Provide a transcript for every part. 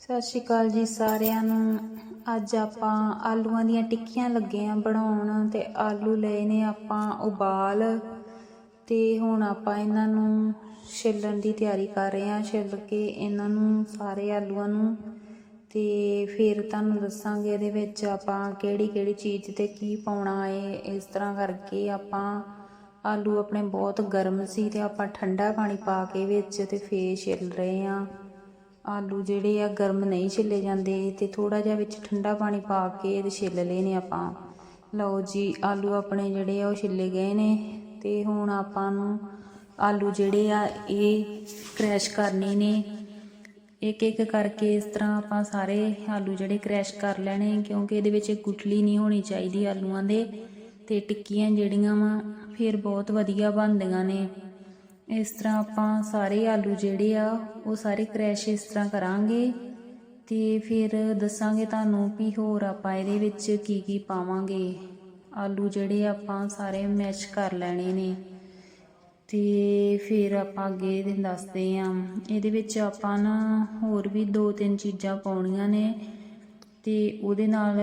ਸਤਿ ਸ਼੍ਰੀ ਅਕਾਲ ਜੀ ਸਾਰਿਆਂ ਨੂੰ। ਅੱਜ ਆਪਾਂ ਆਲੂਆਂ ਦੀਆਂ ਟਿੱਕੀਆਂ ਲੱਗੇ ਆ ਬਣਾਉਣ ਤੇ ਆਲੂ ਲਏ ਨੇ ਆਪਾਂ ਉਬਾਲ ਤੇ ਹੁਣ ਆਪਾਂ ਇਹਨਾਂ ਨੂੰ ਛਿੱਲਣ ਦੀ ਤਿਆਰੀ ਕਰ ਰਹੇ ਆ। ਛਿੱਲ ਕੇ ਇਹਨਾਂ ਨੂੰ ਸਾਰੇ ਆਲੂਆਂ ਨੂੰ ਤੇ ਫਿਰ ਤੁਹਾਨੂੰ ਦੱਸਾਂਗੇ ਇਹਦੇ ਵਿੱਚ ਆਪਾਂ ਕਿਹੜੀ ਕਿਹੜੀ ਚੀਜ਼ ਤੇ ਕੀ ਪਾਉਣਾ ਏ। ਇਸ ਤਰ੍ਹਾਂ ਕਰਕੇ ਆਪਾਂ ਆਲੂ ਆਪਣੇ ਬਹੁਤ ਗਰਮ ਸੀ ਤੇ ਆਪਾਂ ਠੰਡਾ ਪਾਣੀ ਪਾ ਕੇ ਵਿੱਚ ਤੇ ਫੇਰ ਛਿੱਲ ਰਹੇ ਆ। ਆਲੂ ਜਿਹੜੇ ਆ ਗਰਮ ਨਹੀਂ ਛਿੱਲੇ ਜਾਂਦੇ ਤੇ ਥੋੜਾ ਜਿਹਾ ਵਿੱਚ ਠੰਡਾ ਪਾਣੀ ਪਾ ਕੇ ਇਹਦੇ ਛਿੱਲ ਲਏ ਨੇ ਆਪਾਂ। ਲਓ ਜੀ, ਆਲੂ ਆਪਣੇ ਜਿਹੜੇ ਆ ਉਹ ਛਿੱਲੇ ਗਏ ਨੇ ਤੇ ਹੁਣ ਆਪਾਂ ਨੂੰ ਆਲੂ ਜਿਹੜੇ ਆ ਇਹ ਕ੍ਰੈਸ਼ ਕਰਨੇ ਨੇ। ਇੱਕ ਇੱਕ ਕਰਕੇ ਇਸ ਤਰ੍ਹਾਂ ਆਪਾਂ ਸਾਰੇ ਆਲੂ ਜਿਹੜੇ ਕ੍ਰੈਸ਼ ਕਰ ਲੈਣੇ ਕਿਉਂਕਿ ਇਹਦੇ ਵਿੱਚ ਗੁਠਲੀ ਨਹੀਂ ਹੋਣੀ ਚਾਹੀਦੀ ਆਲੂਆਂ ਦੇ ਤੇ ਟਿੱਕੀਆਂ ਜਿਹੜੀਆਂ ਵਾ ਫਿਰ ਬਹੁਤ ਵਧੀਆ ਬਣਦੀਆਂ ਨੇ। ਇਸ ਤਰ੍ਹਾਂ ਆਪਾਂ ਸਾਰੇ ਆਲੂ ਜਿਹੜੇ ਆ, ਉਹ ਸਾਰੇ ਕ੍ਰੈਸ਼ ਇਸ ਤਰ੍ਹਾਂ ਕਰਾਂਗੇ ਤੇ ਫਿਰ ਦੱਸਾਂਗੇ ਤੁਹਾਨੂੰ ਵੀ ਹੋਰ ਆਪਾਂ ਇਹਦੇ ਵਿੱਚ ਕੀ ਕੀ ਪਾਵਾਂਗੇ। ਆਲੂ ਜਿਹੜੇ ਆਪਾਂ ਸਾਰੇ ਮੈਸ਼ ਕਰ ਲੈਣੇ ਨੇ। ਤੇ ਫਿਰ ਆਪਾਂ ਅੱਗੇ ਇਹਦੇ ਦੱਸਦੇ ਆ। ਇਹਦੇ ਵਿੱਚ ਆਪਾਂ ਨਾ ਹੋਰ ਵੀ ਦੋ ਤਿੰਨ ਚੀਜ਼ਾਂ ਪਾਉਣੀਆਂ ਨੇ ਤੇ ਉਹਦੇ ਨਾਲ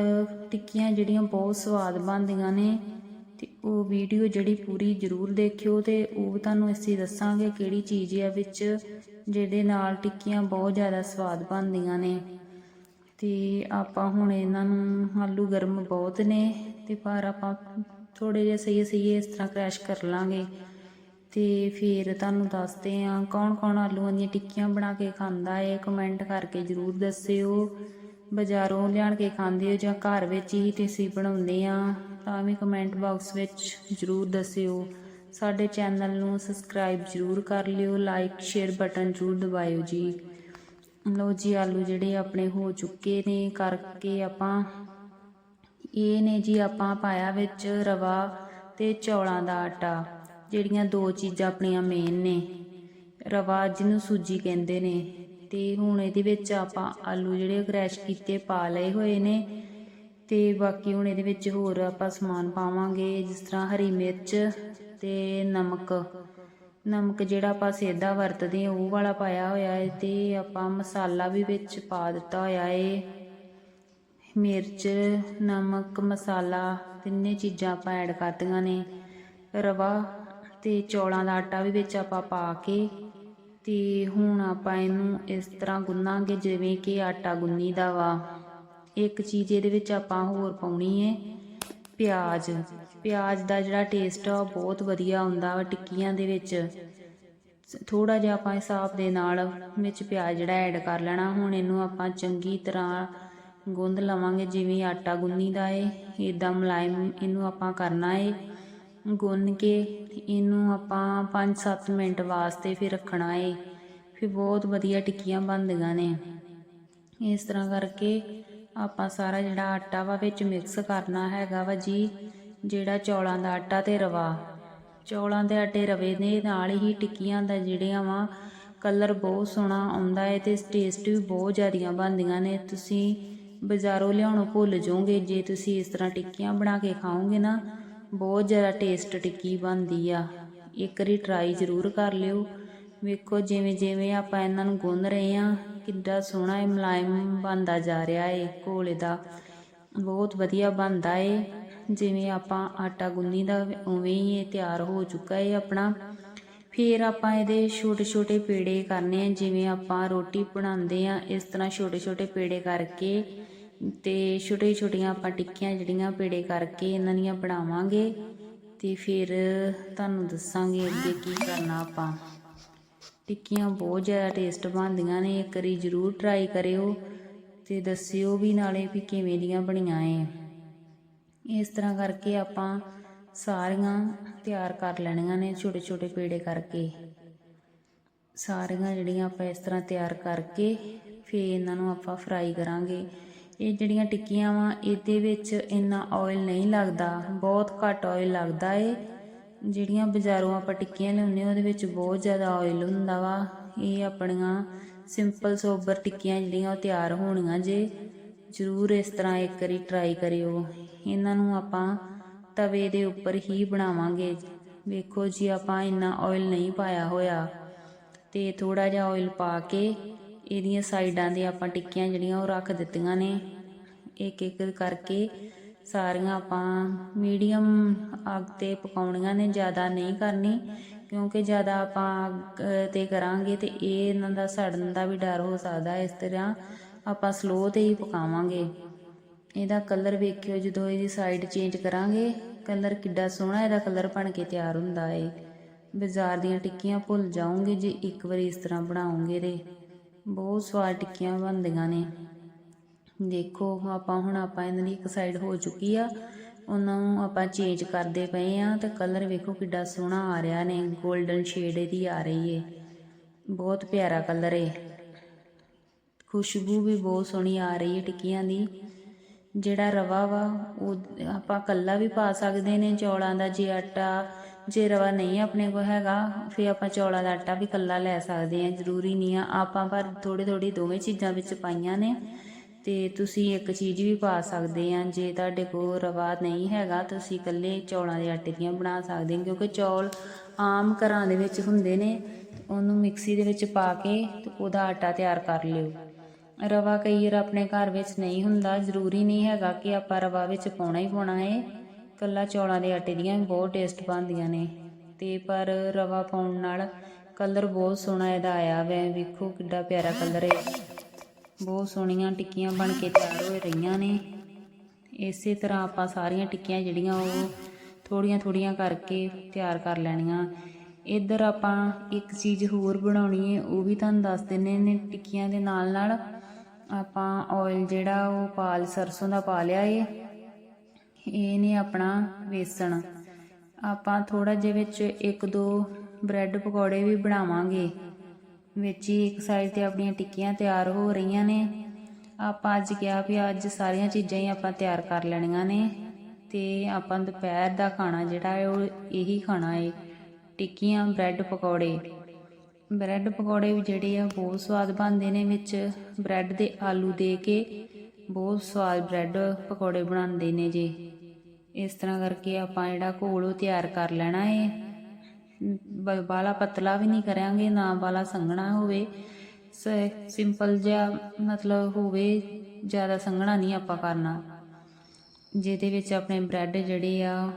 ਟਿੱਕੀਆਂ ਜਿਹੜੀਆਂ ਬਹੁਤ ਸਵਾਦ ਬਣਦੀਆਂ ਨੇ। ਤੇ ਉਹ ਵੀਡੀਓ ਜਿਹੜੀ ਪੂਰੀ ਜ਼ਰੂਰ ਦੇਖਿਓ ਤੇ ਉਹ ਤੁਹਾਨੂੰ ਅਸੀਂ ਦੱਸਾਂਗੇ ਕਿਹੜੀ ਚੀਜ਼ ਆ ਵਿੱਚ ਜਿਹਦੇ ਨਾਲ ਟਿੱਕੀਆਂ ਬਹੁਤ ਜ਼ਿਆਦਾ ਸਵਾਦ ਬਣਦੀਆਂ ਨੇ। ਤੇ ਆਪਾਂ ਹੁਣ ਇਹਨਾਂ ਨੂੰ ਆਲੂ ਗਰਮ ਬਹੁਤ ਨੇ ਤੇ ਪਰ ਆਪਾਂ ਥੋੜੇ ਜਿਹਾ ਸਹੀ ਸਹੀ ਇਸ ਤਰ੍ਹਾਂ ਕ੍ਰੈਸ਼ ਕਰ ਲਾਂਗੇ। ਤੇ ਫਿਰ ਤੁਹਾਨੂੰ ਦੱਸਦੇ ਆ ਕੌਣ ਕੌਣ ਆਲੂਆਂ ਦੀਆਂ ਟਿੱਕੀਆਂ ਬਣਾ ਕੇ ਖਾਂਦਾ ਏ ਕਮੈਂਟ ਕਰਕੇ ਜਰੂਰ ਦੱਸਿਓ। ਬਾਜ਼ਾਰੋਂ ਲਿਆਣ ਕੇ ਖਾਂਦੇ ਹੋ ਜਾਂ ਘਰ ਵਿੱਚ ਹੀ ਤੁਸੀਂ ਬਣਾਉਂਦੇ ਆ ਤਾਂ ਵੀ ਕਮੈਂਟ ਬਾਕਸ ਵਿੱਚ ਜਰੂਰ ਦੱਸਿਓ। ਸਾਡੇ ਚੈਨਲ ਨੂੰ ਸਬਸਕ੍ਰਾਈਬ ਜਰੂਰ ਕਰ ਲਿਓ। ਲਾਈਕ ਸ਼ੇਅਰ ਬਟਨ ਜਰੂਰ ਦਬਾਇਓ ਜੀ। ਲਓ ਜੀ, ਆਲੂ ਜਿਹੜੇ ਆਪਣੇ ਹੋ ਚੁੱਕੇ ਨੇ, ਕਰਕੇ ਆਪਾਂ ਇਹ ਨੇ ਜੀ, ਆਪਾਂ ਪਾਇਆ ਵਿੱਚ ਰਵਾ ਤੇ ਚੌਲਾਂ ਦਾ ਆਟਾ। ਜਿਹੜੀਆਂ ਦੋ ਚੀਜ਼ਾਂ ਆਪਣੀਆਂ ਮੇਨ ਨੇ। ਰਵਾ ਜਿਹਨੂੰ ਸੂਜੀ ਕਹਿੰਦੇ ਨੇ। ਤੇ ਹੁਣ ਇਹਦੇ ਵਿੱਚ ਆਪਾਂ ਆਲੂ ਜਿਹੜੇ ਕ੍ਰੈਸ਼ ਕੀਤੇ, ਪਾ ਲਏ ਹੋਏ ਨੇ। ਤੇ ਬਾਕੀ ਹੁਣ ਇਹਦੇ ਵਿੱਚ ਹੋਰ ਆਪਾਂ ਸਮਾਨ ਪਾਵਾਂਗੇ, ਜਿਸ ਤਰ੍ਹਾਂ ਹਰੀ ਮਿਰਚ ਤੇ ਨਮਕ। ਨਮਕ ਜਿਹੜਾ ਆਪਾਂ ਸੇਧਾ ਵਰਤਦੇ ਹਾਂ, ਉਹ ਵਾਲਾ ਪਾਇਆ ਹੋਇਆ ਹੈ ਤੇ ਆਪਾਂ ਮਸਾਲਾ ਵੀ ਵਿੱਚ ਪਾ ਦਿੱਤਾ ਹੋਇਆ ਹੈ। ਮਿਰਚ, ਨਮਕ, ਮਸਾਲਾ, ਤਿੰਨੇ ਚੀਜ਼ਾਂ ਆਪਾਂ ਐਡ ਕਰਤੀਆਂ ਨੇ। ਰਵਾ ਤੇ ਚੌਲਾਂ ਦਾ ਆਟਾ ਵੀ ਵਿੱਚ ਆਪਾਂ ਪਾ ਕੇ ਤੇ ਹੁਣ ਆਪਾਂ ਇਹਨੂੰ ਇਸ ਤਰ੍ਹਾਂ ਗੁੰਨਾਂਗੇ, ਜਿਵੇਂ ਕਿ ਆਟਾ ਗੁੰਨੀ ਦਾ ਵਾ। ਇੱਕ ਚੀਜ਼ ਇਹਦੇ ਵਿੱਚ ਆਪਾਂ ਹੋਰ ਪਾਉਣੀ ਹੈ ਪਿਆਜ਼। ਪਿਆਜ਼ ਦਾ ਜਿਹੜਾ ਟੇਸਟ ਆ, ਉਹ ਬਹੁਤ ਵਧੀਆ ਆਉਂਦਾ ਵਾ ਟਿੱਕੀਆਂ ਦੇ ਵਿੱਚ। ਥੋੜਾ ਜਿਹਾ ਆਪਾਂ ਹਿਸਾਬ ਦੇ ਨਾਲ ਵਿੱਚ ਪਿਆਜ਼ ਜਿਹੜਾ ਐਡ ਕਰ ਲੈਣਾ, ਹੁਣ ਇਹਨੂੰ ਆਪਾਂ ਚੰਗੀ ਤਰ੍ਹਾਂ ਗੁੰਦ ਲਵਾਂਗੇ, ਜਿਵੇਂ ਆਟਾ ਗੁੰਨੀ ਦਾ ਏ ਇਦਾਂ ਮੁਲਾਇਮ ਇਹਨੂੰ ਆਪਾਂ ਕਰਨਾ ਏ। ਗੁੰਨ ਕੇ ਇਹਨੂੰ ਆਪਾਂ 5-7 ਮਿੰਟ ਵਾਸਤੇ ਫਿਰ ਰੱਖਣਾ ਏ। ਫਿਰ ਬਹੁਤ ਵਧੀਆ ਟਿੱਕੀਆਂ ਬਣਦੀਆਂ ਨੇ। ਇਸ ਤਰ੍ਹਾਂ ਕਰਕੇ ਆਪਾਂ ਸਾਰਾ ਜਿਹੜਾ ਆਟਾ ਵਾ ਵਿੱਚ ਮਿਕਸ ਕਰਨਾ ਹੈਗਾ ਵਾ ਜੀ, ਜਿਹੜਾ ਚੌਲਾਂ ਦਾ ਆਟਾ ਤੇ ਰਵਾ। ਚੌਲਾਂ ਦੇ ਆਟੇ ਰਵੇ ਦੇ ਨਾਲ ਹੀ ਟਿੱਕੀਆਂ ਦਾ ਜਿਹੜੀਆਂ ਵਾ ਕਲਰ ਬਹੁਤ ਸੋਹਣਾ ਆਉਂਦਾ ਹੈ ਤੇ ਟੇਸਟ ਵੀ ਬਹੁਤ ਜ਼ਿਆਦੀਆਂ ਬਣਦੀਆਂ ਨੇ। ਤੁਸੀਂ ਬਾਜ਼ਾਰੋਂ ਲਿਆਉਣੋਂ ਭੁੱਲ ਜਾਓਗੇ, ਜੇ ਤੁਸੀਂ ਇਸ ਤਰ੍ਹਾਂ ਟਿੱਕੀਆਂ ਬਣਾ ਕੇ ਖਾਓਗੇ ਨਾ, ਬਹੁਤ ਜ਼ਿਆਦਾ ਟੇਸਟ ਟਿੱਕੀ ਬਣਦੀ ਆ। ਇੱਕ ਵਾਰੀ ਟਰਾਈ ਜ਼ਰੂਰ ਕਰ ਲਿਓ। ਵੇਖੋ ਜਿਵੇਂ ਜਿਵੇਂ ਆਪਾਂ ਇਹਨਾਂ ਨੂੰ ਗੁੰਨ ਰਹੇ ਆ ਕਿੰਨਾ ਸੋਹਣਾ ਇਹ ਮੁਲਾਇਮ ਬਣਦਾ ਜਾ ਰਿਹਾ ਏ, ਘੋਲੇ ਦਾ। ਬਹੁਤ ਵਧੀਆ ਬਣਦਾ ਏ। ਜਿਵੇਂ ਆਪਾਂ ਆਟਾ ਗੁੰਨੀ ਦਾ ਉਵੇਂ ਹੀ ਇਹ ਤਿਆਰ ਹੋ ਚੁੱਕਾ ਏ ਆਪਣਾ। ਫਿਰ ਆਪਾਂ ਇਹਦੇ ਛੋਟੇ ਛੋਟੇ ਪੇੜੇ ਕਰਨੇ ਆ, ਜਿਵੇਂ ਆਪਾਂ ਰੋਟੀ ਬਣਾਉਂਦੇ ਆ, ਇਸ ਤਰ੍ਹਾਂ ਛੋਟੇ ਛੋਟੇ ਪੇੜੇ ਕਰਕੇ ਤੇ ਛੋਟੇ ਛੋਟੀਆਂ ਆਪਾਂ ਟਿੱਕੀਆਂ ਜਿਹੜੀਆਂ ਪੇੜੇ ਕਰਕੇ ਇਹਨਾਂ ਦੀਆਂ ਬਣਾਵਾਂਗੇ। ਤੇ ਫਿਰ ਤੁਹਾਨੂੰ ਦੱਸਾਂਗੇ ਅੱਗੇ ਕੀ ਕਰਨਾ ਆਪਾਂ। ਟਿੱਕੀਆਂ ਬਹੁਤ ਜ਼ਿਆਦਾ ਟੇਸਟ ਬਣਦੀਆਂ ਨੇ, ਇੱਕ ਵਾਰੀ ਜ਼ਰੂਰ ਟਰਾਈ ਕਰਿਓ ਤੇ ਦੱਸਿਓ ਵੀ ਨਾਲੇ ਵੀ ਕਿਵੇਂ ਦੀਆਂ ਬਣੀਆਂ ਏ ਇਸ ਤਰ੍ਹਾਂ ਕਰਕੇ ਆਪਾਂ ਸਾਰੀਆਂ ਤਿਆਰ ਕਰ ਲੈਣੀਆਂ ਨੇ ਛੋਟੇ ਛੋਟੇ ਪੇੜੇ ਕਰਕੇ। ਸਾਰੀਆਂ ਜਿਹੜੀਆਂ ਆਪਾਂ ਇਸ ਤਰ੍ਹਾਂ ਤਿਆਰ ਕਰਕੇ ਫਿਰ ਇਹਨਾਂ ਨੂੰ ਆਪਾਂ ਫਰਾਈ ਕਰਾਂਗੇ। ਇਹ ਜਿਹੜੀਆਂ ਟਿੱਕੀਆਂ ਵਾ, ਇਹਦੇ ਵਿੱਚ ਇੰਨਾ ਆਇਲ ਨਹੀਂ ਲੱਗਦਾ, ਬਹੁਤ ਘੱਟ ਆਇਲ ਲੱਗਦਾ ਏ। ਜਿਹੜੀਆਂ ਬਾਜ਼ਾਰੋਂ ਆਪਾਂ ਟਿੱਕੀਆਂ ਲਿਆਉਂਦੇ ਹਾਂ, ਉਹਦੇ ਵਿੱਚ ਬਹੁਤ ਜ਼ਿਆਦਾ ਆਇਲ ਹੁੰਦਾ ਵਾ। ਇਹ ਆਪਣੀਆਂ ਸਿੰਪਲ ਸੋਬਰ ਟਿੱਕੀਆਂ ਜਿਹੜੀਆਂ, ਉਹ ਤਿਆਰ ਹੋਣੀਆਂ ਜੇ। ਜ਼ਰੂਰ ਇਸ ਤਰ੍ਹਾਂ ਇੱਕ ਵਾਰੀ ਟਰਾਈ ਕਰਿਓ। ਇਹਨਾਂ ਨੂੰ ਆਪਾਂ ਤਵੇ ਦੇ ਉੱਪਰ ਹੀ ਬਣਾਵਾਂਗੇ। ਵੇਖੋ ਜੀ, ਆਪਾਂ ਇੰਨਾ ਆਇਲ ਨਹੀਂ ਪਾਇਆ ਹੋਇਆ। ਤੇ ਥੋੜਾ ਜਿਹਾ ਆਇਲ ਪਾ ਕੇ ਇਹਦੀਆਂ ਸਾਈਡਾਂ ਦੇ ਆਪਾਂ ਟਿੱਕੀਆਂ ਜਿਹੜੀਆਂ, ਉਹ ਰੱਖ ਦਿੱਤੀਆਂ ਨੇ। ਇੱਕ ਇੱਕ ਕਰਕੇ ਸਾਰੀਆਂ ਆਪਾਂ ਮੀਡੀਅਮ ਅੱਗ ਤੇ ਪਕਾਉਣੀਆਂ ਨੇ, ਜ਼ਿਆਦਾ ਨਹੀਂ ਕਰਨੀ, ਕਿਉਂਕਿ ਜ਼ਿਆਦਾ ਆਪਾਂ ਅੱਗ ਤੇ ਕਰਾਂਗੇ ਤੇ ਇਹ ਇਹਨਾਂ ਦਾ, ਸੜਨ ਦਾ ਵੀ ਡਰ ਹੋ ਸਕਦਾ ਇਸ ਤਰ੍ਹਾਂ ਆਪਾਂ ਸਲੋ ਤੇ ਹੀ ਪਕਾਵਾਂਗੇ। ਇਹਦਾ ਕਲਰ ਵੇਖਿਓ, ਜਦੋਂ ਇਹਦੀ ਸਾਈਡ ਚੇਂਜ ਕਰਾਂਗੇ ਕਲਰ ਕਿੱਡਾ ਸੋਹਣਾ ਇਹਦਾ ਕਲਰ ਬਣ ਕੇ ਤਿਆਰ ਹੁੰਦਾ ਏ। ਬਾਜ਼ਾਰ ਦੀਆਂ ਟਿੱਕੀਆਂ ਭੁੱਲ ਜਾਓਗੇ ਜੇ ਇੱਕ ਵਾਰੀ ਇਸ ਤਰ੍ਹਾਂ ਬਣਾਓਗੇ ਤੇ। ਬਹੁਤ ਸਵਾਦ ਟਿੱਕੀਆਂ ਬਣਦੀਆਂ ਨੇ। ਦੇਖੋ, ਆਪਾਂ ਹੁਣ ਆਪਾਂ ਇਹਨਾਂ ਦੀ ਇੱਕ ਸਾਈਡ ਹੋ ਚੁੱਕੀ ਆ। ਉਹਨਾਂ ਨੂੰ ਆਪਾਂ ਚੇਂਜ ਕਰਦੇ ਪਏ ਆ ਤੇ ਕਲਰ ਵੇਖੋ ਕਿੱਡਾ ਸੋਹਣਾ ਆ ਰਿਹਾ ਨੇ 골ਡਨ ਸ਼ੇਡ ਇਹਦੀ ਆ ਰਹੀ ਏ। ਬਹੁਤ ਪਿਆਰਾ ਕਲਰ ਏ। ਖੁਸ਼ਬੂ ਵੀ ਬਹੁਤ ਸੋਹਣੀ ਆ ਰਹੀ ਹੈ ਟਿੱਕੀਆਂ ਦੀ। ਜਿਹੜਾ ਰਵਾ ਵਾ, ਉਹ ਆਪਾਂ ਕੱਲਾ ਵੀ ਪਾ ਸਕਦੇ ਨੇ ਚੌਲਾਂ ਦਾ ਜੇ ਆਟਾ, ਜੇ ਰਵਾ ਨਹੀਂ ਆਪਣੇ ਕੋਲ ਹੈਗਾ, ਫਿਰ ਆਪਾਂ ਚੌਲਾਂ ਦਾ ਆਟਾ ਵੀ ਕੱਲਾ ਲੈ ਸਕਦੇ ਆ, ਜ਼ਰੂਰੀ ਨਹੀਂ ਆ। ਆਪਾਂ ਪਰ ਥੋੜੀ ਥੋੜੀ ਦੋਵੇਂ ਚੀਜ਼ਾਂ ਵਿੱਚ ਪਾਈਆਂ ਨੇ। ਤੇ ਤੁਸੀਂ ਇੱਕ ਚੀਜ਼ ਵੀ ਪਾ ਸਕਦੇ ਆ, ਜੇ ਤੁਹਾਡੇ ਕੋਲ ਰਵਾ ਨਹੀਂ ਹੈਗਾ, ਤੁਸੀਂ ਇਕੱਲੇ ਚੌਲਾਂ ਦੇ ਆਟੇ ਦੀਆਂ ਬਣਾ ਸਕਦੇ ਹੋ, ਕਿਉਂਕਿ ਚੌਲ ਆਮ ਘਰਾਂ ਦੇ ਵਿੱਚ ਹੁੰਦੇ ਨੇ, ਉਹਨੂੰ ਮਿਕਸੀ ਦੇ ਵਿੱਚ ਪਾ ਕੇ ਤੇ ਉਹਦਾ ਆਟਾ ਤਿਆਰ ਕਰ ਲਿਓ। ਰਵਾ ਕਈ ਵਾਰ ਆਪਣੇ ਘਰ ਵਿੱਚ ਨਹੀਂ ਹੁੰਦਾ, ਜ਼ਰੂਰੀ ਨਹੀਂ ਹੈਗਾ ਕਿ ਆਪਾਂ ਰਵਾ ਵਿੱਚ ਪਾਉਣਾ ਹੀ ਪਾਉਣਾ ਹੈ ਕੱਲਾ ਚੌਲਾਂ ਦੇ ਆਟੇ ਦੀਆਂ ਬਹੁਤ ਟੇਸਟ ਬਣਦੀਆਂ ਨੇ। ਤੇ ਪਰ ਰਵਾ ਪਾਉਣ ਨਾਲ ਕਲਰ ਬਹੁਤ ਸੋਹਣਾ ਇਹਦਾ ਆਇਆ ਵੈ, ਵੇਖੋ ਕਿੱਡਾ ਪਿਆਰਾ ਕਲਰ ਹੈ ਬਹੁਤ ਸੋਹਣੀਆਂ ਟਿੱਕੀਆਂ ਬਣ ਕੇ ਤਿਆਰ ਹੋ ਰਹੀਆਂ ਨੇ। ਇਸੇ ਤਰ੍ਹਾਂ ਆਪਾਂ ਸਾਰੀਆਂ ਟਿੱਕੀਆਂ ਜਿਹੜੀਆਂ ਉਹ ਥੋੜੀਆਂ ਥੋੜੀਆਂ ਕਰਕੇ ਤਿਆਰ ਕਰ ਲੈਣੀਆਂ। ਇੱਧਰ ਆਪਾਂ ਇੱਕ ਚੀਜ਼ ਹੋਰ ਬਣਾਉਣੀ ਹੈ ਉਹ ਵੀ ਤੁਹਾਨੂੰ ਦੱਸ ਦਿੰਨੇ ਨੇ ਟਿੱਕੀਆਂ ਦੇ ਨਾਲ ਨਾਲ। ਆਪਾਂ ਆਇਲ ਜਿਹੜਾ ਉਹ ਪਾਲ, ਸਰਸੋਂ ਦਾ ਪਾ ਲਿਆ ਏ। ਇਹ ਨੇ ਆਪਣਾ ਵੇਸਣ। ਆਪਾਂ ਥੋੜਾ ਜਿਹਾ ਵਿੱਚ ਇੱਕ ਦੋ ਬ੍ਰੈਡ ਪਕੌੜੇ ਵੀ ਬਣਾਵਾਂਗੇ। ਵਿੱਚ ਹੀ ਇੱਕ ਸਾਈਡ ਤੇ ਆਪਣੀਆਂ ਟਿੱਕੀਆਂ ਤਿਆਰ ਹੋ ਰਹੀਆਂ ਨੇ। ਆਪਾਂ ਅੱਜ ਕਿਹਾ ਵੀ ਅੱਜ ਸਾਰੀਆਂ ਚੀਜ਼ਾਂ ਹੀ ਆਪਾਂ ਤਿਆਰ ਕਰ ਲੈਣੀਆਂ ਨੇ ਤੇ ਆਪਾਂ ਦੁਪਹਿਰ ਦਾ ਖਾਣਾ ਜਿਹੜਾ ਹੈ ਉਹ ਇਹੀ ਖਾਣਾ ਹੈ ਟਿੱਕੀਆਂ, ਬ੍ਰੈਡ ਪਕੌੜੇ। ਬ੍ਰੈਡ ਪਕੌੜੇ ਵੀ ਜਿਹੜੇ ਆ ਬਹੁਤ ਸਵਾਦ ਬਣਦੇ ਨੇ ਵਿੱਚ। ਬ੍ਰੈਡ ਦੇ ਆਲੂ ਦੇ ਕੇ ਬਹੁਤ ਸਵਾਦ ਬ੍ਰੈਡ ਪਕੌੜੇ ਬਣਾਉਂਦੇ ਨੇ ਜੀ। ਇਸ ਤਰ੍ਹਾਂ ਕਰਕੇ ਆਪਾਂ ਜਿਹੜਾ ਘੋਲ ਉਹ ਤਿਆਰ ਕਰ ਲੈਣਾ ਹੈ ਬਾਲਾ ਪਤਲਾ ਵੀ ਨਹੀਂ ਕਰਾਂਗੇ, ਨਾ ਬਾਲਾ ਸੰਘਣਾ ਹੋਵੇ। ਸ- ਸਿੰਪਲ ਜਿਹਾ ਮਤਲਬ ਹੋਵੇ, ਜ਼ਿਆਦਾ ਸੰਘਣਾ ਨਹੀਂ ਆਪਾਂ ਕਰਨਾ। ਜਿਹਦੇ ਵਿੱਚ ਆਪਣੇ ਬ੍ਰੈਡ ਜਿਹੜੇ ਆ,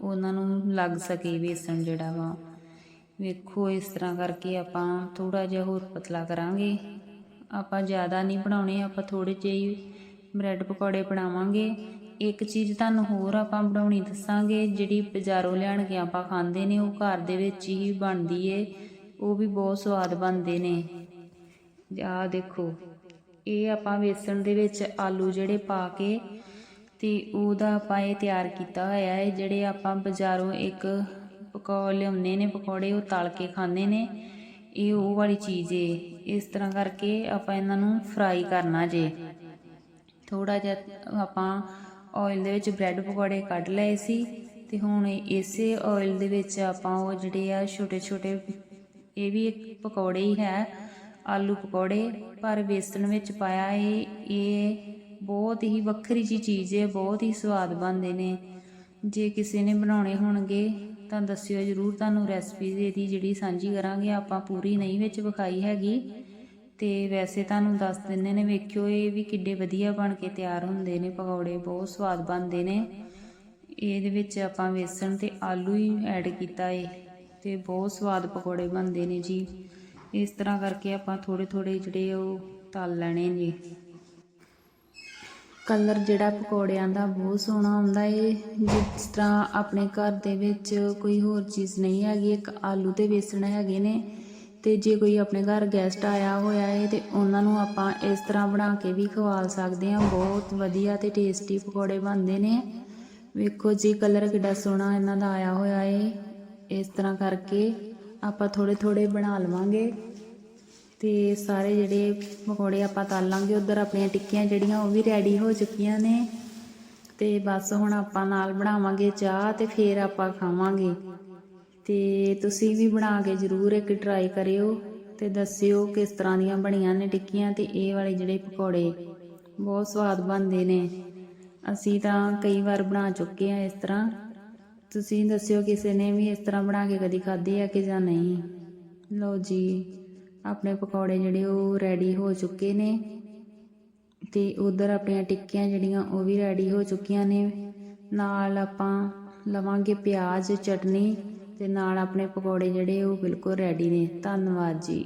ਉਹਨਾਂ ਨੂੰ ਲੱਗ ਸਕੇ ਵੇਸਣ ਜਿਹੜਾ ਵਾ। ਵੇਖੋ ਇਸ ਤਰ੍ਹਾਂ ਕਰਕੇ ਆਪਾਂ ਥੋੜਾ ਜਿਹਾ ਹੋਰ ਪਤਲਾ ਕਰਾਂਗੇ। ਆਪਾਂ ਜ਼ਿਆਦਾ ਨਹੀਂ ਬਣਾਉਣੇ, ਆਪਾਂ ਥੋੜੇ ਜਿਹੇ ਹੀ ਬ੍ਰੈਡ ਪਕੌੜੇ ਬਣਾਵਾਂਗੇ। ਇੱਕ ਚੀਜ਼ ਤੁਹਾਨੂੰ ਹੋਰ ਆਪਾਂ ਬਣਾਉਣੀ ਦੱਸਾਂਗੇ, ਜਿਹੜੀ ਬਾਜ਼ਾਰੋਂ ਲਿਆਣ ਕੇ ਆਪਾਂ ਖਾਂਦੇ ਨੇ, ਉਹ ਘਰ ਦੇ ਵਿੱਚ ਹੀ ਬਣਦੀ ਏ, ਉਹ ਵੀ ਬਹੁਤ ਸਵਾਦ ਬਣਦੇ ਨੇ। ਆਹ ਦੇਖੋ, ਇਹ ਆਪਾਂ ਵੇਸਣ ਦੇ ਵਿੱਚ ਆਲੂ ਜਿਹੜੇ ਪਾ ਕੇ ਤੇ ਉਹਦਾ ਆਪਾਂ ਇਹ ਤਿਆਰ ਕੀਤਾ ਹੋਇਆ ਹੈ ਜਿਹੜੇ ਆਪਾਂ ਬਾਜ਼ਾਰੋਂ ਇੱਕ ਪਕੌ ਲਿਆਉਂਦੇ ਨੇ, ਪਕੌੜੇ ਉਹ ਤਲ ਕੇ ਖਾਂਦੇ ਨੇ, ਇਹ ਉਹ ਵਾਲੀ ਚੀਜ਼ ਏ। ਇਸ ਤਰ੍ਹਾਂ ਕਰਕੇ ਆਪਾਂ ਇਹਨਾਂ ਨੂੰ ਫਰਾਈ ਕਰਨਾ ਜੇ। ਥੋੜਾ ਜਿਹਾ ਆਪਾਂ ਆਇਲ ਦੇ ਵਿੱਚ ਬ੍ਰੈਡ ਪਕੌੜੇ ਕੱਢ ਲਏ ਸੀ ਤੇ ਹੁਣ ਇਸੇ ਆਇਲ ਦੇ ਵਿੱਚ ਆਪਾਂ ਉਹ ਜਿਹੜੇ ਆ ਛੋਟੇ ਛੋਟੇ, ਇਹ ਵੀ ਇੱਕ ਪਕੌੜੇ ਹੀ ਹੈ, ਆਲੂ ਪਕੌੜੇ, ਪਰ ਵੇਸਣ ਵਿੱਚ ਪਾਇਆ ਇਹ ਇਹ ਬਹੁਤ ਹੀ ਵੱਖਰੀ ਜੀ ਚੀਜ਼ ਹੈ, ਬਹੁਤ ਹੀ ਸਵਾਦ ਬਣਦੇ ਨੇ। ਜੇ ਕਿਸੇ ਨੇ ਬਣਾਉਣੇ ਹੋਣਗੇ ਤਾਂ ਦੱਸਿਓ ਜਰੂਰ, ਤੁਹਾਨੂੰ ਰੈਸਪੀ ਇਹਦੀ ਜਿਹੜੀ ਸਾਂਝੀ ਕਰਾਂਗੇ, ਆਪਾਂ ਪੂਰੀ ਨਹੀਂ ਵਿੱਚ ਵਿਖਾਈ ਹੈਗੀ। ਤੇ ਵੈਸੇ ਤੁਹਾਨੂੰ ਦੱਸ ਦਿੰਦੇ ਨੇ, ਵੇਖਿਓ ਇਹ ਵੀ ਕਿੱਡੇ ਵਧੀਆ ਬਣ ਕੇ ਤਿਆਰ ਹੁੰਦੇ ਨੇ, ਪਕੌੜੇ ਬਹੁਤ ਸਵਾਦ ਬਣਦੇ ਨੇ। ਇਹਦੇ ਵਿੱਚ ਆਪਾਂ ਵੇਸਣ ਤੇ ਆਲੂ ਹੀ ਐਡ ਕੀਤਾ ਏ ਤੇ ਬਹੁਤ ਸਵਾਦ ਪਕੌੜੇ ਬਣਦੇ ਨੇ ਜੀ। ਇਸ ਤਰ੍ਹਾਂ ਕਰਕੇ ਆਪਾਂ ਥੋੜੇ ਥੋੜੇ ਜਿਹੜੇ ਉਹ ਤਲ ਲੈਣੇ ਜੀ ਕਲਰ ਜਿਹੜਾ ਪਕੌੜਿਆਂ ਦਾ ਬਹੁਤ ਸੋਹਣਾ ਆਉਂਦਾ ਏ। ਜਿਸ ਤਰ੍ਹਾਂ ਆਪਣੇ ਘਰ ਦੇ ਵਿੱਚ ਕੋਈ ਹੋਰ ਚੀਜ਼ ਨਹੀਂ ਹੈਗੀ, ਇੱਕ ਆਲੂ ਤੇ ਵੇਸਣ ਹੈਗੇ ਨੇ। ਤੇ ਜੇ ਕੋਈ ਆਪਣੇ ਘਰ ਗੈਸਟ ਆਇਆ ਹੋਇਆ ਹੈ ਤੇ ਉਹਨਾਂ ਨੂੰ ਆਪਾਂ ਇਸ ਤਰ੍ਹਾਂ ਬਣਾ ਕੇ ਵੀ ਖਵਾਲ ਸਕਦੇ ਹਾਂ। ਬਹੁਤ ਵਧੀਆ ਤੇ ਟੇਸਟੀ ਪਕੌੜੇ ਬਣਦੇ ਨੇ। ਵੇਖੋ ਜੀ ਕਲਰ ਕਿੱਡਾ ਸੋਹਣਾ ਇਹਨਾਂ ਦਾ ਆਇਆ ਹੋਇਆ ਹੈ ਇਸ ਤਰ੍ਹਾਂ ਕਰਕੇ ਆਪਾਂ ਥੋੜੇ ਥੋੜੇ ਬਣਾ ਲਵਾਂਗੇ। ਤੇ ਸਾਰੇ ਜਿਹੜੇ ਪਕੌੜੇ ਆਪਾਂ ਤਲ ਲਾਂਗੇ, ਉਧਰ ਆਪਣੀਆਂ ਟਿੱਕੀਆਂ ਜਿਹੜੀਆਂ ਉਹ ਵੀ ਰੈਡੀ ਹੋ ਚੁੱਕੀਆਂ ਨੇ। ਤੇ ਬਸ ਹੁਣ ਆਪਾਂ ਨਾਲ ਬਣਾਵਾਂਗੇ ਚਾਹ ਤੇ ਫੇਰ ਆਪਾਂ ਖਾਵਾਂਗੇ। ਤੇ ਤੁਸੀਂ ਵੀ ਬਣਾ ਕੇ ਜ਼ਰੂਰ ਇੱਕ ਟਰਾਈ ਕਰਿਓ ਤੇ ਦੱਸਿਓ ਕਿਸ ਤਰ੍ਹਾਂ ਦੀਆਂ ਬਣੀਆਂ ਨੇ ਟਿੱਕੀਆਂ ਤੇ ਇਹ ਵਾਲੇ ਜਿਹੜੇ ਪਕੌੜੇ ਬਹੁਤ ਸਵਾਦ ਬਣਦੇ ਨੇ। ਅਸੀਂ ਤਾਂ ਕਈ ਵਾਰ ਬਣਾ ਚੁੱਕੇ ਆ ਇਸ ਤਰ੍ਹਾਂ। ਤੁਸੀਂ ਦੱਸਿਓ ਕਿਸੇ ਨੇ ਵੀ ਇਸ ਤਰ੍ਹਾਂ ਬਣਾ ਕੇ ਕਦੀ ਖਾਧੇ ਆ ਕਿ ਜਾਂ ਨਹੀਂ। ਲਓ ਜੀ, ਆਪਣੇ ਪਕੌੜੇ ਜਿਹੜੇ ਉਹ ਰੈਡੀ ਹੋ ਚੁੱਕੇ ਨੇ ਤੇ ਉਧਰ ਆਪਣੀਆਂ ਟਿੱਕੀਆਂ ਜਿਹੜੀਆਂ ਉਹ ਵੀ ਰੈਡੀ ਹੋ ਚੁੱਕੀਆਂ ਨੇ। ਨਾਲ ਆਪਾਂ ਲਵਾਂਗੇ ਪਿਆਜ਼, ਚਟਨੀ ਤੇ ਨਾਲ ਆਪਣੇ ਪਕੌੜੇ ਜਿਹੜੇ ਉਹ ਬਿਲਕੁਲ ਰੈਡੀ ਨੇ। ਧੰਨਵਾਦ ਜੀ।